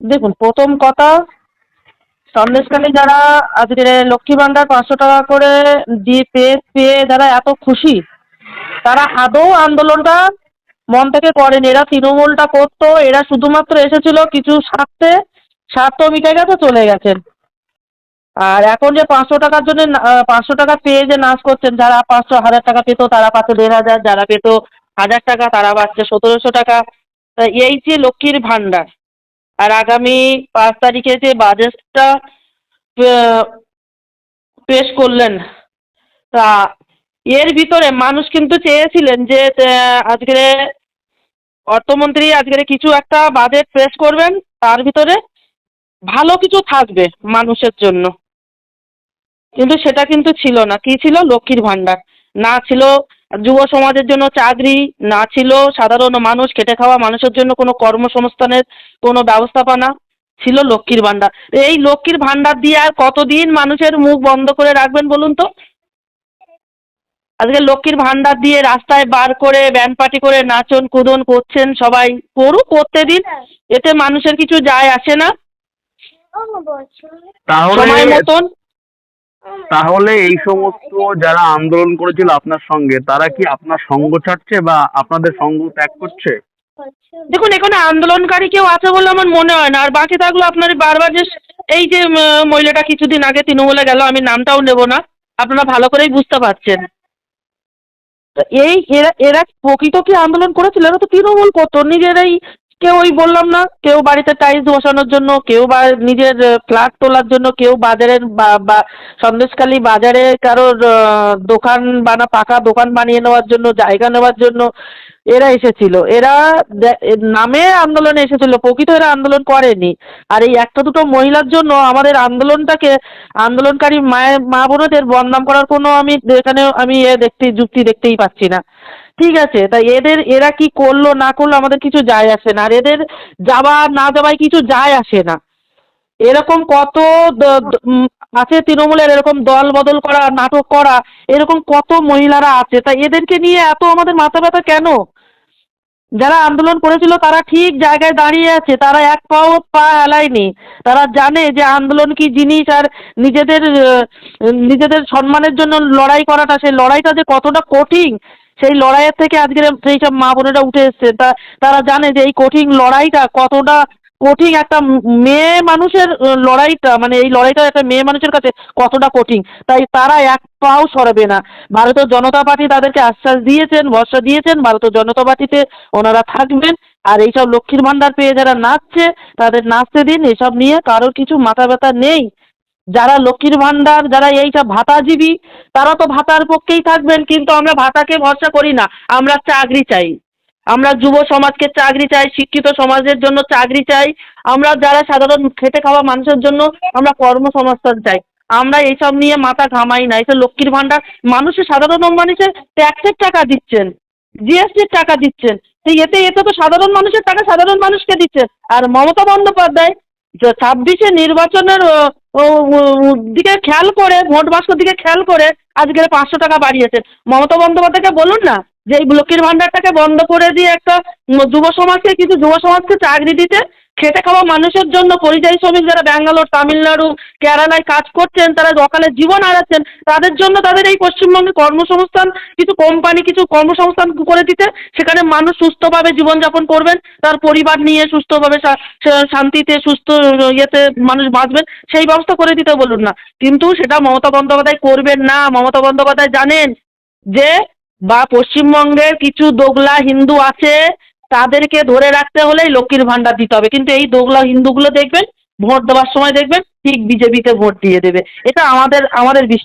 দেখুন, প্রথম কথা, সন্দেশখালী যারা আজকে লক্ষ্মী ভাণ্ডার পাঁচশো টাকা করে দিয়ে পেয়ে পেয়ে যারা এত খুশি, তারা আদৌ আন্দোলনটা মন থেকে করেনি। এরা তৃণমূলটা করতো, এরা শুধুমাত্র এসেছিল কিছু স্বার্থে, স্বার্থ মিটে গেছে, চলে গেছেন। আর এখন যে পাঁচশো টাকার জন্য পাঁচশো টাকা পেয়ে যে নাচ করছেন, যারা পাঁচশো হাজার টাকা পেতো, তারা পাচ্ছে দেড় হাজার, যারা পেতো হাজার টাকা, তারা পাচ্ছে সতেরোশো টাকা। এই যে লক্ষ্মীর ভাণ্ডার আর আগামী পাঁচ তারিখে যে বাজেটটা পেশ করলেন তা এর ভিতরে মানুষ কিন্তু চেয়েছিলেন যে আহ, আজকে অর্থমন্ত্রী আজকে কিছু একটা বাজেট পেশ করবেন তার ভিতরে ভালো কিছু থাকবে মানুষের জন্য। কিন্তু সেটা কিন্তু ছিল না। কি ছিল? লক্ষ্মীর ভাণ্ডার। না ছিল যুব সমাজের জন্য চাকরি না ছিল সাধারণ মানুষ খেটে খাওয়া মানুষের জন্য কোনো কর্মসংস্থানের কোনো ব্যবস্থাপনা ছিল লক্ষ্মীর ভাণ্ডার। এই লক্ষ্মীর ভাণ্ডার দিয়ে আর কতদিন মানুষের মুখ বন্ধ করে রাখবেন বলুন তো? আজকে লক্ষ্মীর ভাণ্ডার দিয়ে রাস্তায় বার করে ব্যান্ড পার্টি করে নাচন কুদন করছেন সবাই। করুক করতে দিন এতে মানুষের কিছু যায় আসে না। সময় মতন তাহলে এই সমস্ত যারা আন্দোলন করেছিল আপনার সঙ্গে, তারা কি আপনার সঙ্গ ছাড়ছে বা আপনাদের সঙ্গ ত্যাগ করছে? দেখুন, এখানে আন্দোলনকারী কেউ আছে বলে আমার মনে হয় না। আর বাকি থাকল আপনার বারবার যে এই যে মহিলাটা কিছুদিন আগে তৃণমূলে গেল, আমি নামটাও নেব না। আপনারা ভালো করেই বুঝতে পারছেন। এই এরা এরা প্রকৃত কি আন্দোলন করেছিল? এরা তো তৃণমূল করতো। নিজেরাই কেউ ওই বললাম না, কেউ বাড়িতে টাইলস বসানোর জন্য, কেউ বা নিজের ফ্ল্যাট তোলার জন্য, কেউ বাজারের বা বা সন্দেশখালী বাজারে কারোর দোকান বানা, পাকা দোকান বানিয়ে নেওয়ার জন্য, জায়গা নেওয়ার জন্য এরা এসেছিল। এরা নামে আন্দোলনে এসেছিল, প্রকৃত এরা আন্দোলন করেনি। আর এই একটা দুটো মহিলার জন্য আমাদের আন্দোলনটাকে, আন্দোলনকারী মায়ের মা বোনদের বদনাম করার কোনো আমি এখানে আমি এ দেখতে, যুক্তি দেখতেই পাচ্ছি না। ঠিক আছে তাই এদের, এরা কি করল, না করল আমাদের কিছু যায় আসে না। আর এদের যাওয়া, না যাওয়ায় কিছু যায় আসে না। এরকম কত আছে তৃণমূলের এরকম দল বদল করা, নাটক করা, এরকম কত মহিলারা আছে। তাই এদেরকে নিয়ে এত আমাদের মাথা ব্যথা কেন? যারা আন্দোলন করেছিল তারা ঠিক জায়গায় দাঁড়িয়ে আছে, তারা এক পাও পা এলায়নি তারা জানে যে আন্দোলন কি জিনিস আর নিজেদের নিজেদের সম্মানের জন্য লড়াই করাটা, সেই লড়াইটা যে কতটা কঠিন, সেই লড়াইয়ের থেকে আজকের সেই সব মা বোনেরা উঠে এসছে। তা, তারা জানে যে এই কঠিন লড়াইটা কতটা কঠিন একটা মেয়ে মানুষের লড়াইটা মানে এই লড়াইটা একটা মেয়ে মানুষের কাছে কতটা কঠিন? তাই তারা এক পাও সরবে না। ভারতীয় জনতা পার্টি তাদেরকে আশ্বাস দিয়েছেন, ভরসা দিয়েছেন, ভারতীয় জনতা পার্টিতে ওনারা থাকবেন। আর এইসব লক্ষ্মীর ভাণ্ডার পেয়ে যারা নাচছে, তাদের নাচতে দিন, এসব নিয়ে কারোর কিছু মাথা ব্যথা নেই। যারা লক্ষ্মীর ভাণ্ডার, যারা এইসব ভাতাজীবী, তারা তো ভাতার পক্ষেই থাকবেন, কিন্তু আমরা ভাতাকে ভরসা করি না। আমরা চাকরি চাই। আমরা যুব সমাজকে চাকরি চাই, শিক্ষিত সমাজের জন্য চাকরি চাই। আমরা যারা সাধারণ খেটে খাওয়া মানুষের জন্য আমরা কর্মসংস্থান চাই। আমরা এইসব নিয়ে মাথা ঘামাই না। এইসব লক্ষ্মীর ভাণ্ডার মানুষের সাধারণ মানুষের ট্যাক্সের টাকা দিচ্ছেন, জিএসটির টাকা দিচ্ছেন। সেই এতে এতে তো সাধারণ মানুষের টাকা সাধারণ মানুষকে দিচ্ছেন আর মমতা বন্দ্যোপাধ্যায় ছাব্বিশে নির্বাচনের দিকে খেয়াল করে, ভোট বাক্সর দিকে খেয়াল করে, আজকের পাঁচশো টাকা বাড়িয়েছেন। মমতা বন্দ্যোপাধ্যায়কে বলুন না। যে এই লক্ষ্মীর ভাণ্ডারটাকে বন্ধ করে দিয়ে একটা যুব সমাজকে, কিছু যুব সমাজকে চাকরি দিতে, খেটে খাওয়া মানুষের জন্য পরিযায়ী শ্রমিক যারা ব্যাঙ্গালোর, তামিলনাড়ু, কেরালায় কাজ করছেন, তারা অকালে জীবন হারাচ্ছেন, তাদের জন্য তাদের এই পশ্চিমবঙ্গে কর্মসংস্থান, কিছু কোম্পানি, কিছু কর্মসংস্থান করে দিতে, সেখানে মানুষ সুস্থভাবে জীবনযাপন করবেন, তার পরিবার নিয়ে সুস্থভাবে শান্তিতে, সুস্থ ইয়েতে মানুষ বাঁচবেন, সেই ব্যবস্থা করে দিতে বলুন না। কিন্তু সেটা মমতা বন্দ্যোপাধ্যায় করবেন না। মমতা বন্দ্যোপাধ্যায় জানেন যে বা পশ্চিমবঙ্গের কিছু দোগলা হিন্দু আছে, তাদেরকে ধরে রাখতে হলেই লক্ষ্মীর ভাণ্ডার দিতে হবে। কিন্তু এই দোগলা হিন্দুগুলো দেখবেন, ভোট দেওয়ার সময় দেখবেন ঠিক বিজেপিতে ভোট দিয়ে দেবে। এটা আমাদের আমাদের বিশ্বাস